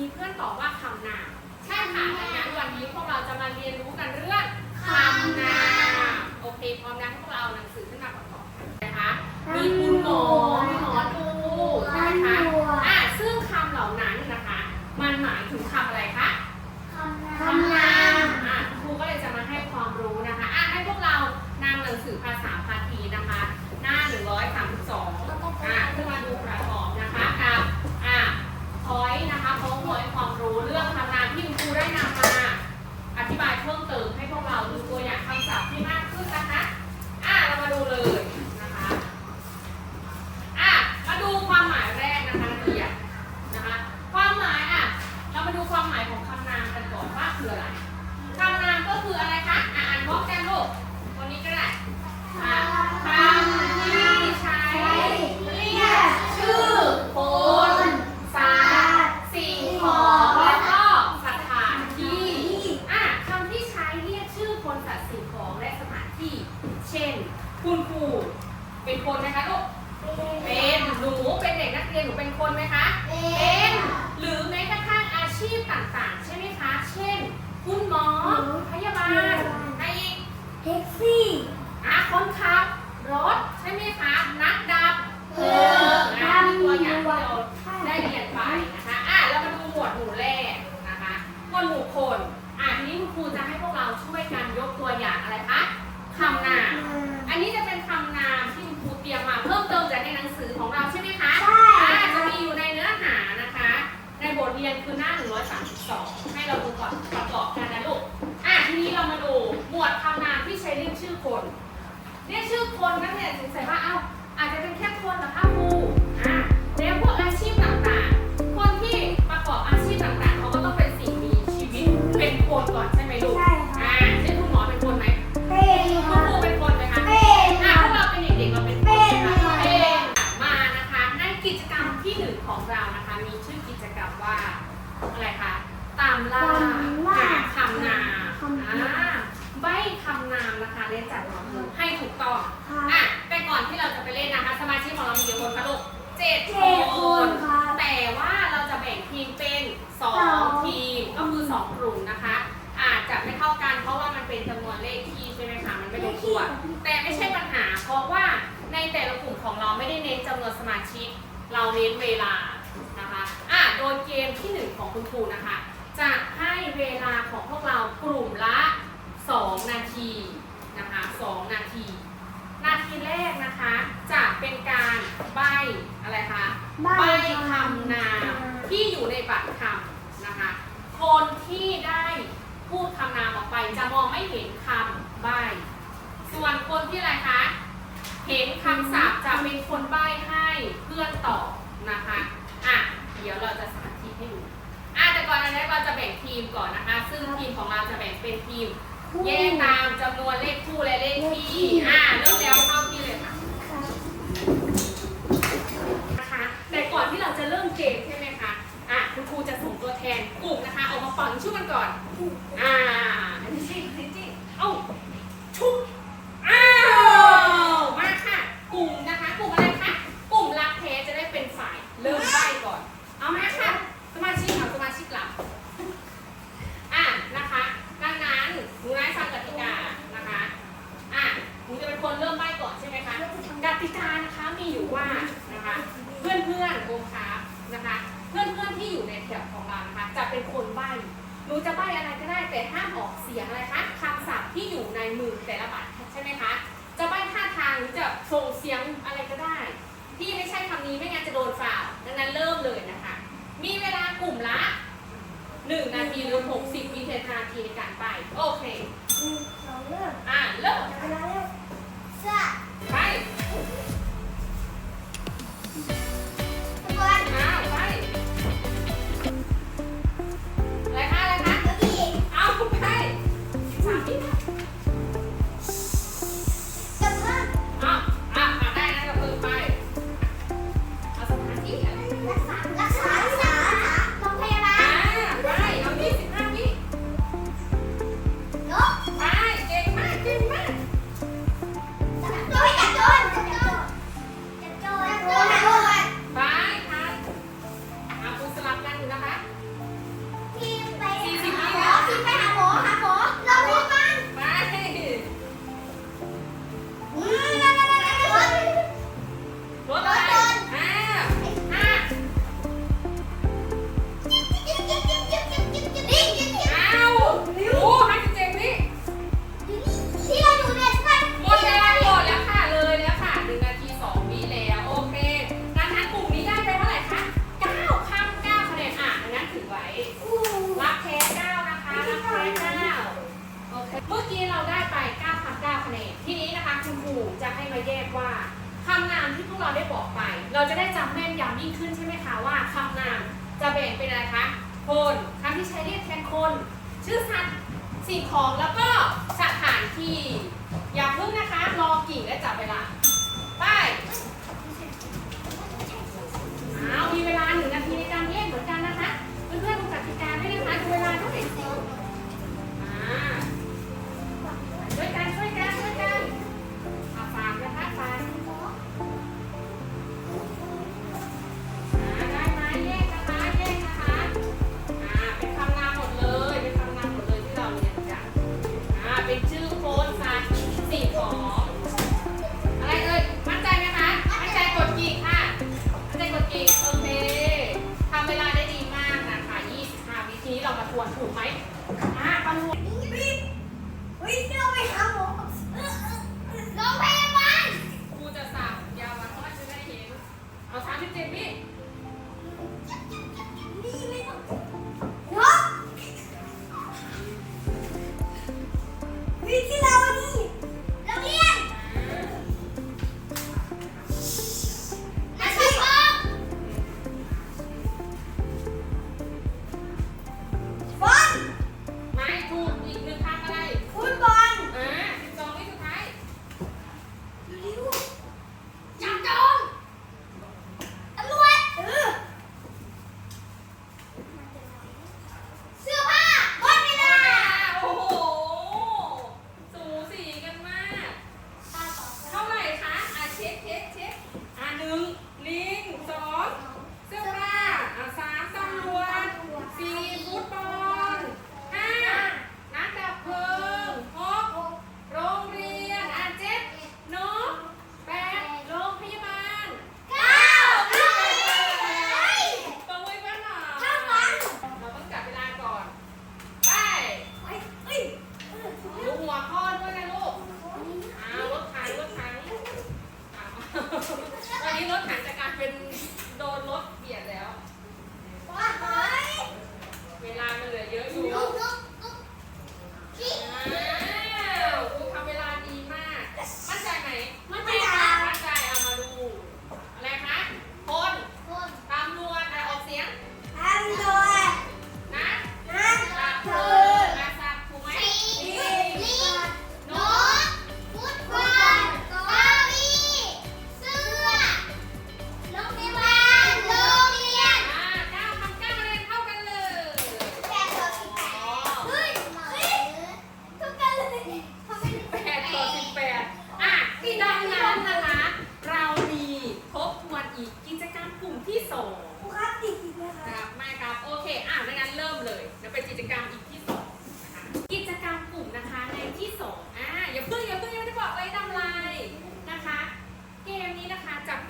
มีเพื่อนตอบว่าคำนามใช่ค่ะดังนั้นวันนี้พวกเราจะมาเรียนรู้กันเรื่องคำนามโอเคพร้อมนะพวกเราเอาหนังสือขึ้นมาประกอบกันนะคะมีคุณหมอมีหมอดูใช่ไหมคะอ่าซึ่งคำเหล่านั้นนะคะ มันหมายถึงคำอะไรคะคำนามอะครูก็เลยจะมาให้ความรู้นะคะอะให้พวกเรานำหนังสือภาษาพาทีนะคะ หน้า 132อะขึ้นมาดูประกอบนะคะกับอะพอยนะคะพร้อมพอยความรู้เรื่องคำนามที่คุณครูได้นำมา อธิบายเพิ่มเติมให้พวกเราดูตัวอย่างคำศัพท์ที่มากขึ้นนะคะ อะเรามาดูเลยนะคะ อะมาดูความหมายแรกนะคะนักเรียนนะคะ ความหมายอะ เรามาดูความหมายของคำนามกันก่อนว่าคืออะไรคำนามก็คืออะไรคะอะอ่านพร้อมกันลูกคนนี้ก็ได้อะคำที่ใช้เรียกชื่อคนสัตว์สิ่งของและก็สถานที่อะคำที่ใช้เรียกชื่อคนสัตว์สิ่งของและสถานที่ เช่น คุณครูเป็นคนไหมคะลูก เป็นหนูเป็นเด็กนักเรียนหนูเป็นคนไหมคะ เป็น หรือแม้กระทั่งอาชีพต่างๆ ใช่ไหมคะ เช่น คุณหมอ พยาบาลใครอีกอะคนขับ รถ ใช่ไหมคะ นักดับเพลิงอะมีตัวอย่างที่เราได้เรียนไปนะคะอะเรามาดูหมวดหมู่แรกนะคะหมวดหมู่คนอะทีนี้คุณครูจะให้พวกเราช่วยกันยกตัวอย่างอะไรคะคำนาม อันนี้จะเป็นคำนามที่คุณครูเตรียมมาเพิ่มเติมจากในหนังสือของเราใช่ไหมคะ ใช่ อ่าจะมีอยู่ในเนื้อหานะคะ ในบทเรียนคือหน้า 132 ให้เราดูก่อนประกอบกันนะลูก อะทีนี้เรามาดูหมวดคำนามที่ใช้เรียกชื่อคน เรียกชื่อคนนักเรียนสงสัยว่าเอ้าอาจจะเป็นแค่คนเหรอคะครูอะแล้วพวกอาชีพต่างๆ คนที่ประกอบอาชีพต่างๆ เขาก็ต้องเป็นสิ่งมีชีวิตเป็นคนก่อนใช่ไหมลูกใช่ค่ะอ่าเช่นคุณหมอเป็นคนไหมเป็นคุณค่ะครูเป็นคนไหมคะเป็นอะค่ะพวกเราเป็นเด็กๆเราเป็นคนเป็นไหมค่ะคะเป็นมานะคะในกิจกรรมที่หนึ่งของเรานะคะ มีชื่อกิจกรรมว่าอะไรคะตามล่าหาคำนามอ่าใบคำนามนะคะเรียนจัดมาให้ถูกต้องค่ะอะแต่ก่อนที่เราจะไปเล่นนะคะ สมาชิกของเรามีกี่คนคะลูกเจ็ดเจ็ดคคนนค่ะ แต่ว่าเราจะแบ่งทีมเป็นสอสองง ทีมก็คือสองกลุ่มนะคะ อาจจะไม่เท่ากันเพราะว่ามันเป็นจำนวนเลขที่ใช่ไหมคะมันไม่ลงตัว แต่ไม่ใช่ปัญหา เพราะว่าในแต่ละกลุ่มของเราไม่ได้เน้นจำนวนสมาชิก เราเน้นเวลานะคะอะโดยเกมที่หนึ่งของคุณครูนะคะ จะให้เวลาของพวกเรากลุ่มละ2นา ทีนะคะ2นาที นาทีแรกนะคะ จะเป็นการใบอะไรคะใบคำนามที่อยู่ในบัตรคำนะคะ คนที่ได้พูดคำนามออกไปจะมองไม่เห็นคำใบ ส่วนคนที่อะไรคะ เห็นคำศัพท์จะเป็นคนใบให้เพื่อนตอบนะคะอะเดี๋ยวเราจะสาธิตให้ดูอะแต่ก่อนอื่นเราจะแบ่งทีมก่อนนะคะ ซึ่งทีมของเราจะแบ่งเป็นทีม แยกตามจำนวนเลขคู่และเลขคี่อ่าเริ่มแล้วเข้าที่เลยค่ะนะคะ แต่ก่อนที่เราจะเริ่มเกมใช่ไหมคะ อะคุณครูจะส่งตัวแทนกลุ่มนะคะออกมาเป่ายิงชุบกันก่อน อ่า กลุ่มละ 1 นาทีหรือ 60 วินาทีในการไป โอเค สองเริ่มอะเริ่ม จัเวลาเร็วสามูจะให้มาแยกว่าคำนามที่พวกเราได้บอกไป เราจะได้จำแม่นยำยิ่งขึ้นใช่ไหมคะว่าคำนามจะแบ่งเป็นอะไรคะคนคำที่ใช้เรียกแทนคน ชื่อสัตว์สิ่งของแล้วก็สถานที่ อย่าเพิ่งนะคะ รอกิ่งและจับเวลาไปเอามีเวลาหนึ่งนาทีในการแยกเหมือนกันนะคะเพื่อนๆดูกติกาด้นะคะดูเวลาด้วย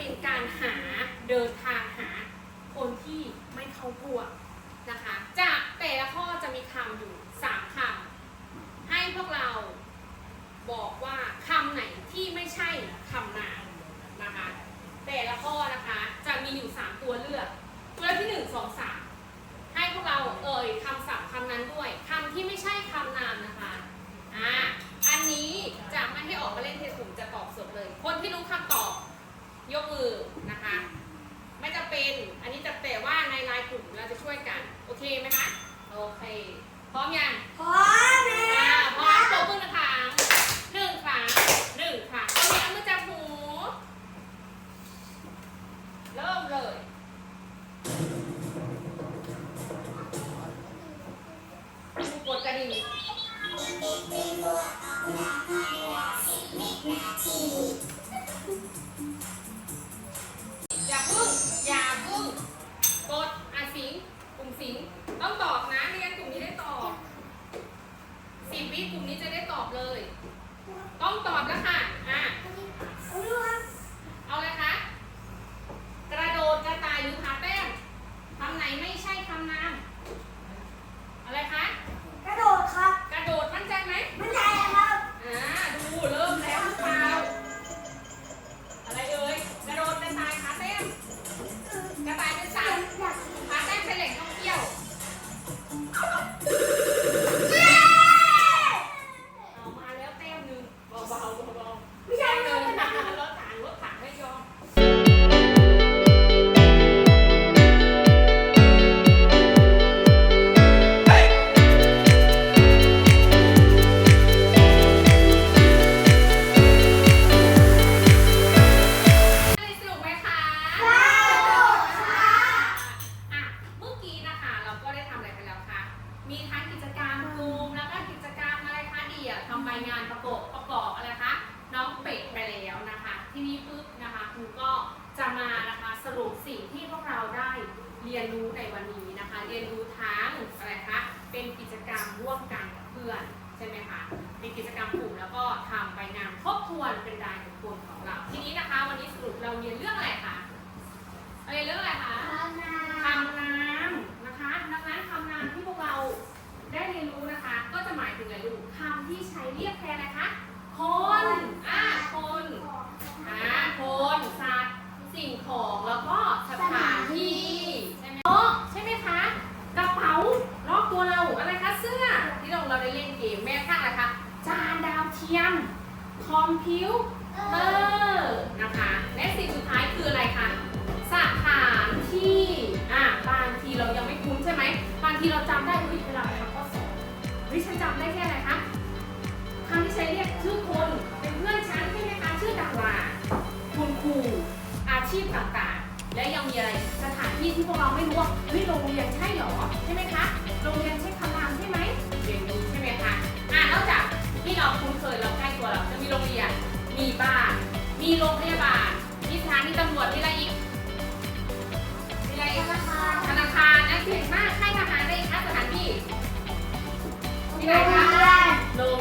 เป็นการหาเดินทางหาคนที่ไม่เข้าพวกนะคะ จากแต่ละข้อจะมีคำอยู่สามคำให้พวกเราบอกว่าคำไหนที่ไม่ใช่คำนามนะคะ แต่ละข้อนะคะจะมีอยู่3ตัวเลือก ตัวเลือกที่1 2 3ให้พวกเราเอ่ยคำศัพท์คำนั้นด้วยคำที่ไม่ใช่คำนามนะคะอ่าอันนี้จะไม่ให้ออกมาเล่นเทสกลุ่มจะตอบสดเลย คนที่รู้คำตอบ ยกมือนะคะ ไม่จะเป็นอันนี้จะแต่ว่าในไลน์กลุ่มเราจะช่วยกัน โอเคไหมคะ โอเค พร้อมยังพร้อมแล้อ่าวพร้อมตัวพึ่งนะคะหนึ่งครั้งหนึ่งครั้งตอนนี้เอามือจับหู เริ่มเลยกดกระดิ่ง มีกิจกรรมกลุ่มแล้วก็ทำใบงานทบทวนเป็นรายบุคคลของเรา ทีนี้นะคะ วันนี้สรุปเราเรียนเรื่องอะไรคะเราเรียนเรื่องอะไรคะ คำนามนะคะดังนั้นคำนามที่พวกเราได้เรียนรู้นะคะ ก็จะหมายถึงอะไรลูกคำที่ใช้เรียกแทนอะไรคะ คน อ่า คน อ่า คน สัตว์ สิ่งของ แล้วก็สถานที่ ใช่ไหมอ๋อใช่ไหมคะ กระเป๋ารอบตัวเรา อะไรคะ เสื้อ ที่เราเราได้เล่นเกม แม่ข้างอะไรคะ จานดาวเทียม คอมพิวเตอร์นะคะ และสิ่งสุดท้ายคืออะไรคะสถานที่อะบางทีเรายังไม่คุ้นใช่ไหมบางทีเราจำได้เฮ้ยเวลาไปทำข้อสอบเฮ้ยฉันจำได้แค่อะไรคะคำที่ใช้เรียกชื่อคนเป็นเพื่อนฉันใช่ไหมคะชื่อดาราคุณครูอาชีพต่างๆ และยังมีอะไรสถานที่ที่พวกเราไม่รู้ว่าเฮ้ยโรงเรียนใช่หรอใช่ไหมคะโรงเรียนใช่คำนามใช่ไหมเรียนรู้ใช่ไหมคะอะนอกจากที่เราคุ้นเคยเราใกล้ โรงเรียน มีบ้าน มีโรงพยาบาล มีสถานีตำรวจ มีอะไรอีก มีอะไรอีกธนาคารนะเก่งมากค่ายทหารได้อีกคะสถานที่ ที่ไหนคะ โรง